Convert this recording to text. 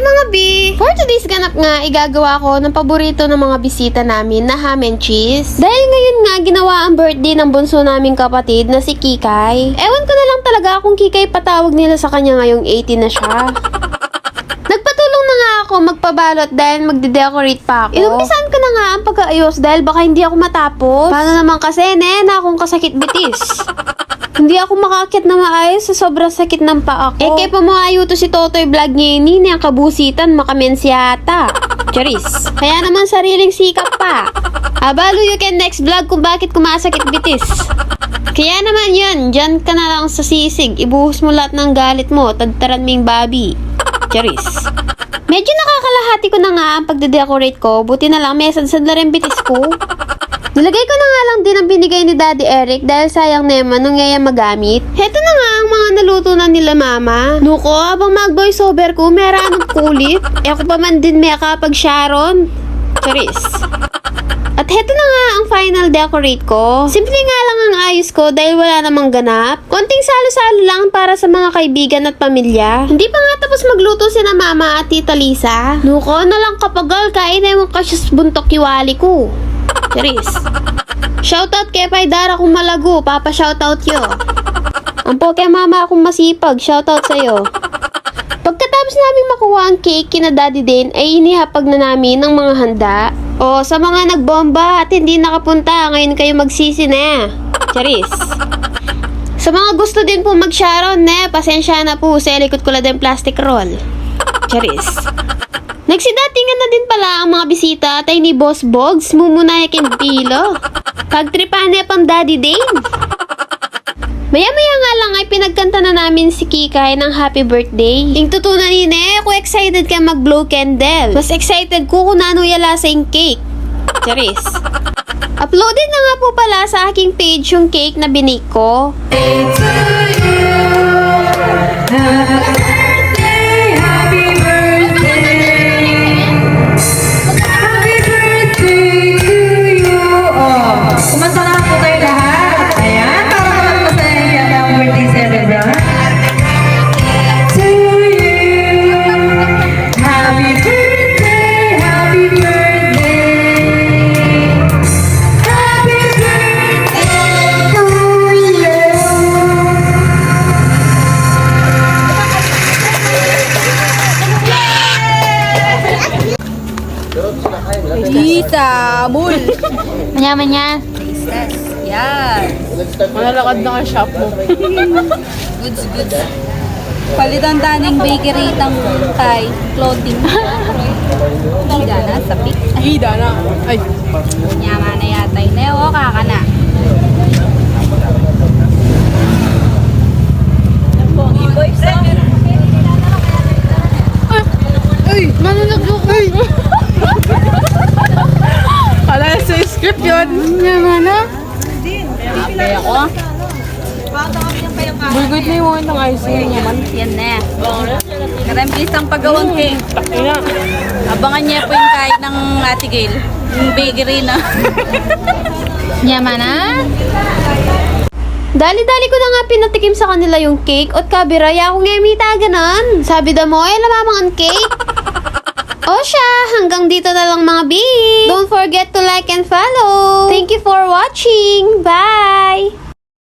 mga B! For today's ganap nga, igagawa ko ng paborito ng mga bisita namin na ham and cheese. Dahil ngayon nga, ginawa ang birthday ng bunso naming kapatid na si Kikay. Ewan ko na lang talaga kung Kikay patawag nila sa kanya ngayong 18 na siya. Nagpatulong na nga ako magpabalot dahil magde-decorate pa ako. Inumpisan ko na nga ang pag-aayos dahil baka hindi ako matapos. Paano naman kasi, nena, akong kasakit bitis. Hindi ako makakit na maayos sa sobrang sakit ng paa ko. Eh, kaya pumayo to si Totoy vlog yun, ang kabusitan, makamens yata. Charis. Kaya naman sariling sikap pa. Abalo you can next vlog kung bakit kumasakit bitis. Kaya naman yun, dyan ka na lang sa sisig. Ibuhos mo lahat ng galit mo, tadtaran ming babi. Charis. Medyo nakakalahati ko na nga ang pagde-decorate ko. Buti na lang may sadsad na rin bitis ko. Nilagay ko na nga lang din ang binigay ni Daddy Eric dahil sayang naman nung ngayon magamit. Heto na nga ang mga naluto na nila mama. Nuko, abang mag-voice ko, meron anong kulit. E ako pa man din may kapag Sharon. Charis. At heto na nga ang final decorate ko. Simple nga lang ang ayos ko dahil wala namang ganap. Konting salo-salo lang para sa mga kaibigan at pamilya. Hindi pa nga tapos magluto si na mama at tita Lisa. Nuko na lang kapagal, kain na yung kasyas buntok kiwali ko. Charis. Shoutout kay Paidara kung malago, papa shoutout yo. Ang po kay mama akong masipag, shoutout sa'yo. Pagkatapos namin makuha ang cake kina Daddy din ay inihapag na namin ng mga handa. O sa mga nagbomba at hindi nakapunta, ngayon kayo magsisi na. Charis. Sa mga gusto din po mag-sharon na, pasensya na po sa likod ko lang din plastic roll. Charis. Nagsidatingan na din pala ang mga bisita tay ni Boss Bogs, mumunaya kin pilo. Pagtripan na pang Daddy Dane. Maya-maya nga lang ay pinagkanta na namin si Kikay ng happy birthday. Ing tutunan ni Ne, ako excited ka mag-blow candle. Mas excited ko kung ano yala sa cake. Charis. Uploaded na nga po pala sa aking page yung cake na binake ko. Tita, mul. Manyaman niya. Yan. Malalakad na ang shop mo. Goods, goods. Palitan taning bakery tang Thai clothing. Ida na, sapik. Ida na. Ay, Nyama na yata yun. Ewo, kaka na. ay, manunaglo ko. Ay. Kala sa script yun. Naman na. Ape ako. Bulgoy na yung mga ng icing naman. Yan na. Karambis ang paggawang cake. Abangan niya po yung kain ng Ate Gail. Yung bakery na. Nyama na? Dali-dali ko na nga pinatikim sa kanila yung cake at kabiraya akong ngemita ganon. Sabi da mo, ay lamamang ang cake. o siya, hanggang dito na lang mga B. Don't forget to like and follow. Thank you for watching. Bye!